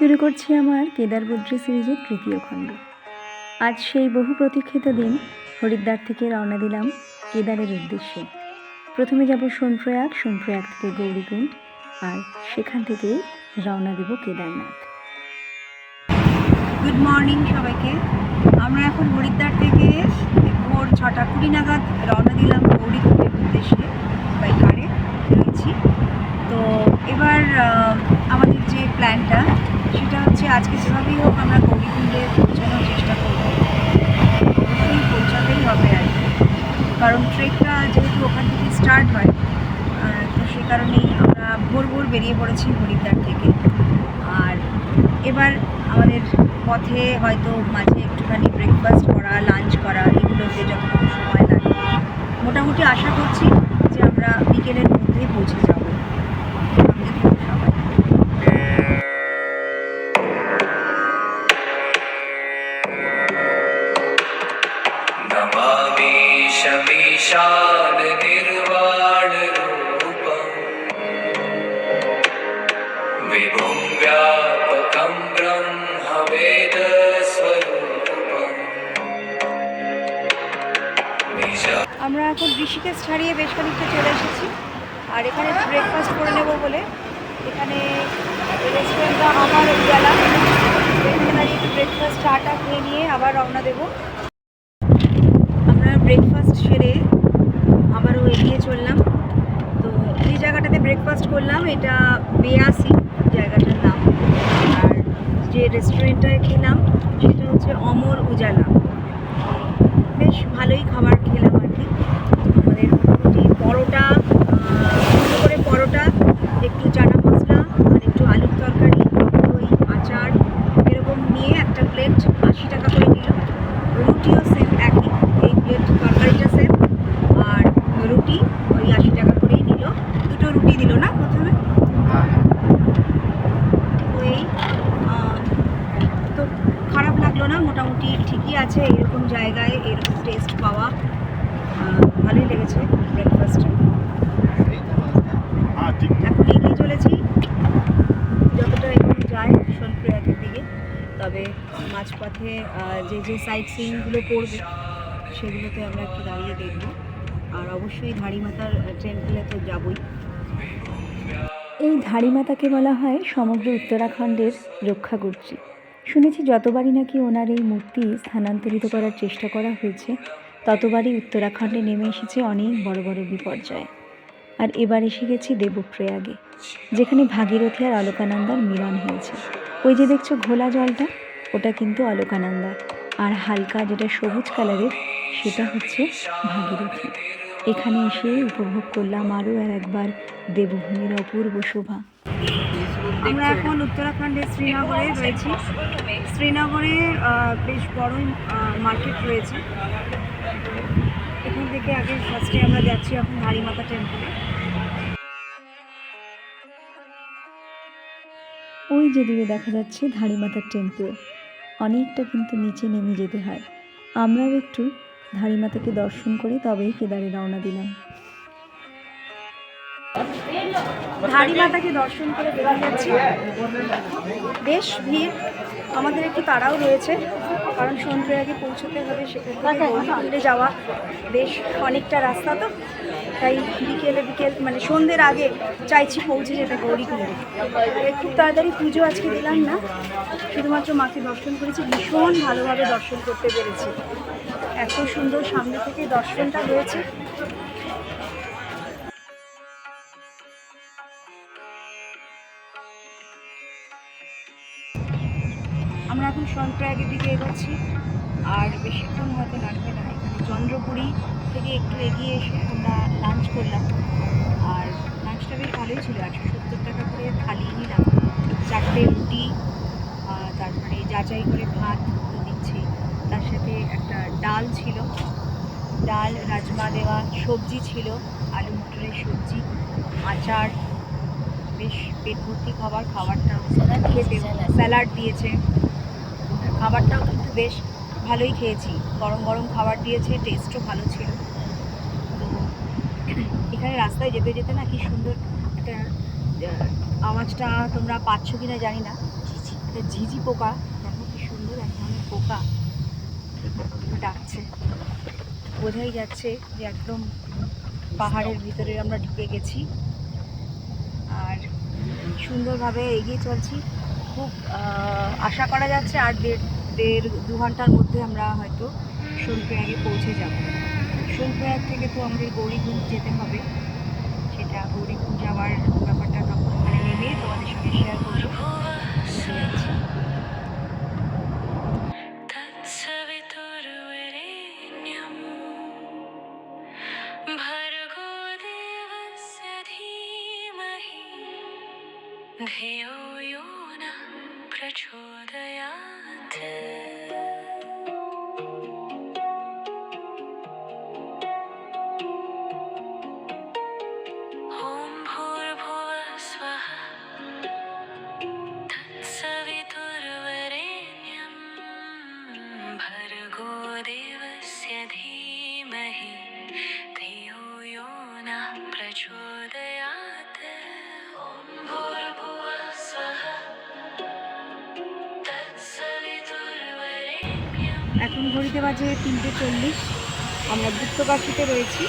শুরু করছি আমার কেদার বদ্রী সিরিজের তৃতীয় খণ্ড। আজ সেই বহু প্রতীক্ষিত দিন হরিদ্বার থেকে রওনা দিলাম কেদারের উদ্দেশ্যে। প্রথমে যাব সোনপ্রয়াগ সোনপ্রয়াগ থেকে গৌরীকুণ্ড আর সেখান থেকেই রওনা দেব কেদারনাথ। গুড মর্নিং সবাইকে। আমরা এখন হরিদ্বার থেকে ভোর ছটা কুড়ি নাগাদ রওনা দিলাম গৌরীকুণ্ডের উদ্দেশ্যে বাই কারে রয়েছি। তো এবার আমাদের যে প্ল্যানটা হচ্ছে আজকে যেভাবেই হোক আমরা গৌরীকুণ্ডে পৌঁছানোর চেষ্টা করব। অবশ্যই পৌঁছাতেই হবে আর কারণ ট্রেকটা যেহেতু ওখান থেকে স্টার্ট হয় তো সে কারণেই আমরা ভোর ভোর বেরিয়ে পড়েছি হরিদ্বার থেকে। আর এবার আমাদের পথে হয়তো মাঝে একটুখানি ব্রেকফাস্ট করা লাঞ্চ করা, এগুলোতে যতটুকু সময় লাগে। মোটামুটি আশা করছি যে আমরা বিকেলের মধ্যেই পৌঁছে যাব। ঋষিকেশ ছাড়িয়ে বেশ খানিকটা চলে এসেছি। আর এখানে ব্রেকফাস্ট করে নেব বলে। এখানে রেস্টুরেন্টটা আমার উজালা এখানে একটু ব্রেকফাস্ট চাটা খেয়ে নিয়ে আবার রওনা দেবো। আমরা ব্রেকফাস্ট সেরে আবারও এগিয়ে চললাম। তো এই জায়গাটাতে ব্রেকফাস্ট করলাম, এটা বেয়াসি জায়গাটার নাম। আর যে রেস্টুরেন্টটায় খেলাম, সেটা হচ্ছে অমর উজালা। বেশ ভালোই খাবার খেলাম আর কি আমাদের মোটামুটি পরোটা আহ, সুন্দর করে পরোটা একটু চানা মশলা আর একটু আলুর তরকারি দই আচার এরকম নিয়ে একটা প্লেট আশি টাকা করে নিল রুটিও সেম একই এই প্লেট তরকারিটা সেম আর রুটি ওই আশি টাকা করেই নিল দুটো রুটি দিল না প্রথমে তো এই আহ, তো খারাপ লাগল না মোটামুটি ঠিকই আছে এরকম জায়গায় এরকম টেস্ট পাওয়া। ভালোই লেগেছে ব্রেকফাস্টে এখন এগিয়ে চলেছি। যতটা এখন যায় সোনপ্রয়াগের দিকে তবে মাঝপথে যে যে সাইট সিনগুলো পড়বে সেগুলোতে আমরা একটু দাঁড়িয়ে দেখব। আর অবশ্যই ধাড়িমাতার টেম্পলে তো যাবই। এই ধাড়িমাতাকে বলা হয় সমগ্র উত্তরাখণ্ডের রক্ষাকর্ত্রী শুনেছি যতবারই নাকি ওনার এই মূর্তি স্থানান্তরিত করার চেষ্টা করা হয়েছে, ততবারই উত্তরাখণ্ডে নেমে এসেছে অনেক বড় বড় বিপর্যয়। আর এবার এসে গেছি দেবপ্রয়াগে, যেখানে ভাগীরথী আর অলকানন্দার মিলন হয়েছে। ওই যে দেখছ ঘোলা জলটা, ওটা কিন্তু অলকানন্দা। আর হালকা যেটা সবুজ কালারের, সেটা হচ্ছে ভাগীরথী। এখানে এসে উপভোগ করলাম আরও আর একবার দেবভূমির অপূর্ব শোভা। আমরা এখন উত্তরাখণ্ডের শ্রীনগরে রয়েছি। শ্রীনগরে আহ, বেশ বড়ই মার্কেট রয়েছে। এখান থেকে আগে ফার্স্টে আমরা যাচ্ছি এখন হারিমাতা টেম্পলে ওই যে দূরে দেখা যাচ্ছে ধাড়িমাতার টেম্পল অনেকটা কিন্তু নিচে নেমে যেতে হয়। আমরাও একটু ধাড়িমাতাকে দর্শন করে তবেই কেদারে রওনা দিলাম। হারিমাতাকে দর্শন করে বেরিয়ে যাচ্ছি? বেশ ভিড়। আমাদের একটু তাড়াও রয়েছে কারণ সন্ধ্যে পৌঁছতে হবে সেখান থেকে গৌরীকুণ্ডে যাওয়া বেশ অনেকটা রাস্তা তো। তাই বিকেলে বিকেল মানে সন্ধ্যের আগে চাইছি পৌঁছে যেতে গৌরীকুণ্ডে খুব তাড়াতাড়ি পুজো আজকে দিলাম না। শুধুমাত্র মাকে দর্শন করেছি ভীষণ ভালোভাবে দর্শন করতে পেরেছি। এত সুন্দর সামনে থেকে দর্শনটা হয়েছে। সন্ত্রাগের দিকে এগোচ্ছি। আর বেশিক্ষণ হয়তো লাগবে না। এখানে চন্দ্রপুরি থেকে একটু এগিয়ে এসে আমরা লাঞ্চ করলাম। আর লাঞ্চটা বেশ ভালোই ছিল। একশো সত্তর টাকা করে থালি নিলাম। চারটে রুটি তারপরে যাচাই করে ভাত দিচ্ছি। তার সাথে একটা ডাল ছিল। ডাল রাজমা দেওয়া সবজি ছিল। আলু মটরের সবজি আচার বেশ পেট ভর্তি খাবার খাবারটাও খেতে স্যালাড দিয়েছে। খাবারটাও কিন্তু বেশ ভালোই খেয়েছি। গরম গরম খাবার দিয়েছে টেস্টও ভালো ছিল। তো এখানে রাস্তায় যেতে যেতে না কি সুন্দর একটা আওয়াজটা তোমরা পাচ্ছ কি না জানি না। একটা একটা ঝিঝি পোকা। দেখো কি সুন্দর এক ধরনের পোকা ডাকছে। বোঝাই যাচ্ছে যে একদম পাহাড়ের ভিতরে আমরা ঢুকে গেছি। আর সুন্দরভাবে এগিয়ে চলছি। খুব আহ, আশা করা যাচ্ছে আর দেড় দেড় দু ঘন্টার মধ্যে আমরা হয়তো সোনপ্রয়াগে পৌঁছে যাব সোনপ্রয়াগ থেকে তো আমাদের গৌরীকুঞ্জ যেতে হবে সেটা গৌরীকুঞ্জ যাওয়ার ব্যাপারটা তখন ওখানে নেমে তোমাদের সঙ্গে শেয়ার করবো বুঝতে যাচ্ছি। तत्सवितुर्वरेण्यं 遮住我的牙齿。এখন ঘড়িতে বাজে তিনটে চল্লিশ। আমরা গুপ্তকাশিতে রয়েছি।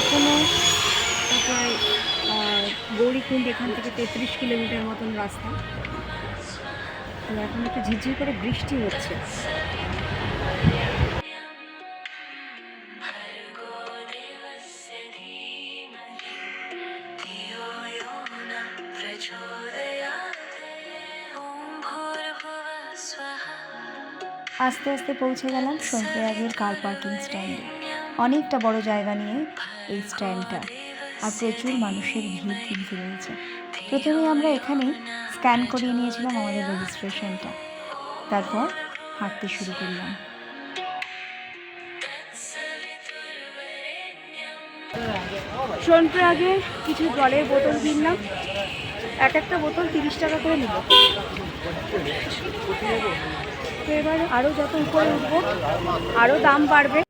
এখনও প্রায় গৌরীকুণ্ড এখান থেকে তেত্রিশ কিলোমিটার মতন রাস্তা। এখন একটু ঝিরঝির করে বৃষ্টি হচ্ছে। আস্তে আস্তে পৌঁছে গেলাম সোনপ্রয়াগের কার পার্কিং স্ট্যান্ডে অনেকটা বড় জায়গা নিয়ে এই স্ট্যান্ডটা আর প্রচুর মানুষের ভিড় কিন্তু রয়েছে। প্রথমে আমরা এখানে স্ক্যান করিয়ে নিয়েছিলাম আমাদের রেজিস্ট্রেশনটা তারপর হাঁটতে শুরু করলাম। সোনপ্রয়াগে কিছু জলের বোতল কিনলাম। এক একটা বোতল তিরিশ টাকা করে নিল। তো এবার আরও যত উপরে উঠবো আরও দাম বাড়বে।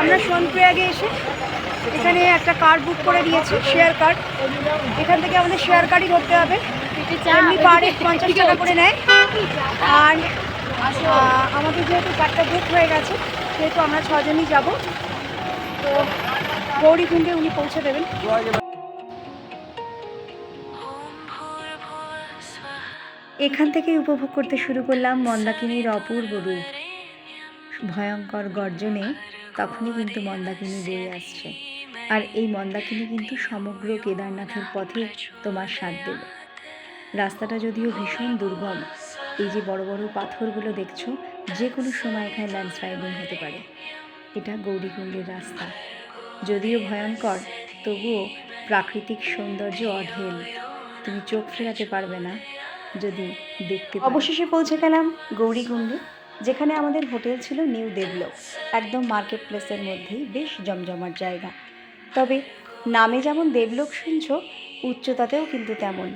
আমরা সোনপ্রয়াগে এসে এখানে একটা কার বুক করে দিয়েছি শেয়ার কার্ড এখান থেকে আমাদের শেয়ার কার্ডই ধরতে হবে। পঞ্চাশ টাকা করে নেয়। আর আচ্ছা, আমাদের যেহেতু চারটা বুক হয়ে গেছে, সেহেতু আমরা ছজনই যাব। তো গৌরীকুণ্ডে উনি পৌঁছে দেবেন। এখান থেকে উপভোগ করতে শুরু করলাম মন্দাকিনীর অপূর্ব রূপ। ভয়ঙ্কর গর্জনে তখনই কিন্তু মন্দাকিনী বেড়ে আসছে। আর এই মন্দাকিনী কিন্তু সমগ্র কেদারনাথের পথে তোমার সাথ দেবে। রাস্তাটা যদিও ভীষণ দুর্গম এই যে বড় বড় পাথরগুলো দেখছ যে কোনো সময় এখানে ল্যান্ডস্লাইডিং হতে পারে। এটা গৌরীকুণ্ডের রাস্তা। যদিও ভয়ঙ্কর, তবুও প্রাকৃতিক সৌন্দর্য অঢেল। তুমি চোখ ফেরাতে পারবে না যদি দেখতে অবশেষে পৌঁছে গেলাম গৌরীকুণ্ডে, যেখানে আমাদের হোটেল ছিল নিউ দেবলক, একদম মার্কেট প্লেসের মধ্যেই বেশ জমজমাট জায়গা। তবে নামে যেমন দেবলোক শুনছ, উচ্চতাতেও কিন্তু তেমন।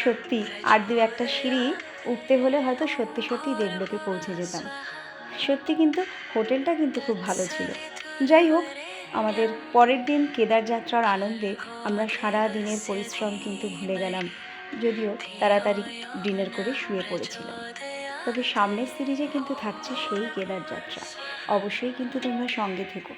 সত্যি, আর দু একটা সিঁড়ি উঠতে হলে হয়তো সত্যি সত্যি দেবলোকে পৌঁছে যেতাম। সত্যি কিন্তু হোটেলটা কিন্তু খুব ভালো ছিল। যাই হোক, আমাদের পরের দিন কেদার যাত্রার আনন্দে আমরা সারা দিনের পরিশ্রম কিন্তু ভুলে গেলাম, যদিও তাড়াতাড়ি ডিনার করে শুয়ে পড়েছিলাম। তবে সামনের সিরিজে কিন্তু থাকছে সেই কেদার যাত্রা। অবশ্যই কিন্তু তোমরা সঙ্গে থেকো।